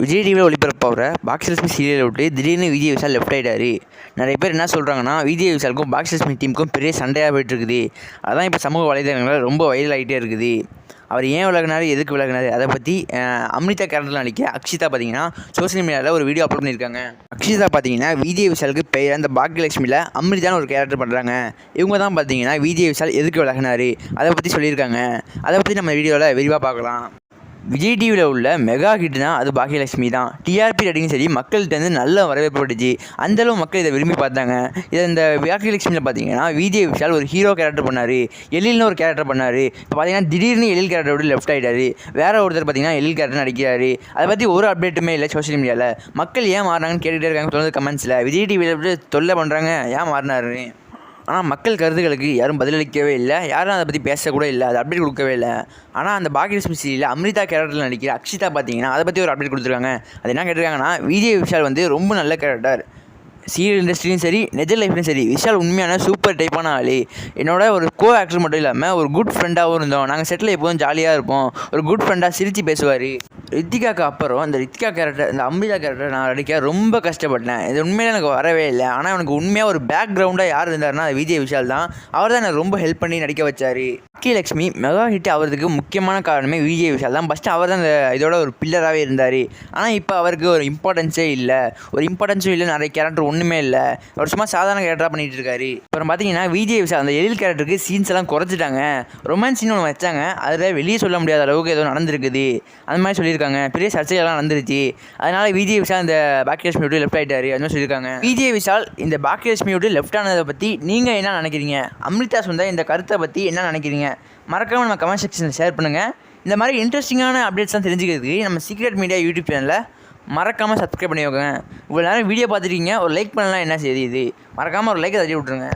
விஜய் டிவியில் ஒளிபரப்பாகிற பாக்யலட்சுமி சீரியலை விட்டு திடீர்னு விஜய் விஷால் லெஃப்ட் ஆகிட்டாரு நிறைய பேர் என்ன சொல்கிறாங்கன்னா விஜய் விஷாலுக்கும் பாக்யலட்சுமி டீமுக்கும் பெரிய சண்டையாக போயிட்டு இருக்குது அதான் இப்போ சமூக வலைதளங்களில் ரொம்ப வைரல் ஆகிட்டே இருக்குது. அவர் ஏன் விலகினார் எதுக்கு விலகினார் அதை பற்றி அம்ரிதா கேரண்டில் நடிக்க அக்ஷிதா பார்த்தீங்கன்னா சோஷியல் மீடியாவில் ஒரு வீடியோ அப்லோட் பண்ணியிருக்காங்க. அக்ஷிதா பார்த்தீங்கன்னா விஜய் விஷாலுக்கு பெயர் அந்த பாக்யலட்சுமியில் அம்ரிதான்னு ஒரு கேரக்டர் பண்ணுறாங்க இவங்க தான் பார்த்தீங்கன்னா விஜய் விஷால் எதுக்கு விலகினார் அதை பற்றி சொல்லியிருக்காங்க. அதை பற்றி நம்ம வீடியோவில் விரிவாக பார்க்கலாம். விஜய் டிவியில் உள்ள மெகா ஹிட்னா அது பாக்கியலட்சுமி தான். டிஆர்பி ரேட்டிங் சரி மக்கள்கிட்ட நல்ல வரவேற்பட்டுச்சு அந்தளவு மக்கள் இதை விரும்பி பார்த்தாங்க. இதை இந்த பாக்கியலட்சுமியில் பார்த்தீங்கன்னா விஜய் விஷால் ஒரு ஹீரோ கேரக்டர் பண்ணார். எழில்னு ஒரு கேரக்டர் பண்ணார். இப்போ பார்த்தீங்கன்னா திடீர்னு எழில் கேரக்டர் விட்டு லெஃப்ட் ஆகிட்டார் வேற ஒருத்தர் பார்த்தீங்கன்னா எழில் கேரக்டர் நடிக்கிறாரு. அதை பற்றி ஒரு அப்டேட்டுமே இல்லை சோஷியல் மீடியாவில் மக்கள் ஏன் மாறினாங்கன்னு கேட்டுகிட்டே இருக்காங்க சொல்லுறது கமெண்ட்ஸில் விஜய் டிவியில் விட்டு தொல்லை பண்ணுறாங்க ஏன் மாறினாரு? ஆனால் மக்கள் கருத்துக்களுக்கு யாரும் பதிலளிக்கவே இல்லை. யாரும் அதை பற்றி பேசக்கூட இல்லை. அது அப்டேட் கொடுக்கவே இல்லை. ஆனால் அந்த பாக்கியலட்சுமி சீரியலில் அம்ரிதா கேரக்டரில் நடிக்கிற அக்ஷிதா பார்த்தீங்கன்னா அதை பற்றி ஒரு அப்டேட் கொடுத்துருக்காங்க. அது என்ன கேட்டிருக்காங்கன்னா விஜய் விஷால் வந்து ரொம்ப நல்ல கேரக்டர் சீரியல் இண்டஸ்ட்ரியும் சரி நெஜ லைஃப்லையும் சரி விஷால் உண்மையான சூப்பர் டைப்பான ஆள். என்னோட ஒரு கோ ஆக்டர் மட்டும் இல்லாமல் ஒரு குட் ஃப்ரெண்டாகவும் இருந்தோம். நாங்கள் செட்டில் எப்போதும் ஜாலியாக இருப்போம். ஒரு குட் ஃப்ரெண்டாக சிரித்து பேசுவார். ரித்திகாக்கு அப்புறம் அந்த ரித்திகா கேரக்டர் இந்த அம்பிதா கேரக்டர் நான் நடிக்க ரொம்ப கஷ்டப்பட்டேன். இது உண்மையில எனக்கு வரவே இல்லை. ஆனால் எனக்கு உண்மையாக ஒரு பேக்ரவுண்டாக யார் இருந்தாருன்னா அது விஜய் விஷால் தான். அவர் தான் எனக்கு ரொம்ப ஹெல்ப் பண்ணி நடிக்க வச்சார். லட்சுமி மெகா ஹிட் ஆகிறதுக்கு முக்கியமான காரணமே விஜய் விஷால் தான். ஃபஸ்ட்டு அவர் தான் இந்த இதோட ஒரு பில்லராகவே இருந்தார். ஆனால் இப்போ அவருக்கு ஒரு இம்பார்ட்டன்ஸே இல்லை. ஒரு இம்பார்ட்டன்ஸும் இல்லை நிறைய கேரக்டர் ஒன்றுமே இல்லை. அவர் சும்மா சாதாரண கேரக்டராக பண்ணிகிட்டு இருக்காரு. அப்புறம் பார்த்தீங்கன்னா விஜய் விஷால் அந்த எழில் கேரக்டருக்கு சீன்ஸ் எல்லாம் குறைச்சிட்டாங்க. ரொமான்ஸ் சீன் ஒன்று வச்சாங்க. அதில் வெளியே சொல்ல முடியாத அளவுக்கு ஏதோ நடந்திருக்குது. அந்த மாதிரி சொல்லியிருக்காங்க. பெரிய சர்ச்சைகள்லாம் நடந்துருச்சு. அதனால் விஜய் விஷால் இந்த பாக்கியலட்சுமி விட்டு லெஃப்ட் ஆகிட்டாரு அந்த மாதிரி சொல்லியிருக்காங்க. விஜய் விஷால் இந்த பாக்கியலட்சுமி விட்டு லெஃப்ட் ஆனதை பற்றி நீங்கள் என்ன நினைக்கிறீங்க? அம்ரிதா சுந்தர் இந்த கருத்தை பற்றி என்ன நினைக்கிறீங்க? மறக்காமல் நம்ம கமெண்ட் செக்ஷனில் ஷேர் பண்ணுங்கள் இந்த மாதிரி இன்ட்ரெஸ்டிங்கான அப்டேட்ஸ்லாம் தெரிஞ்சுக்கிறதுக்கு நம்ம சீக்ரெட் மீடியா யூடியூப் சேனலில் மறக்காமல் சப்ஸ்கிரைப் பண்ணி வைக்கோங்க இவ்வளோ நேரம் வீடியோ பார்த்துருக்கீங்க ஒரு லைக் பண்ணலாம் என்ன செய்யுது இது? மறக்காமல் ஒரு லைக்கை தட்டி விட்ருங்க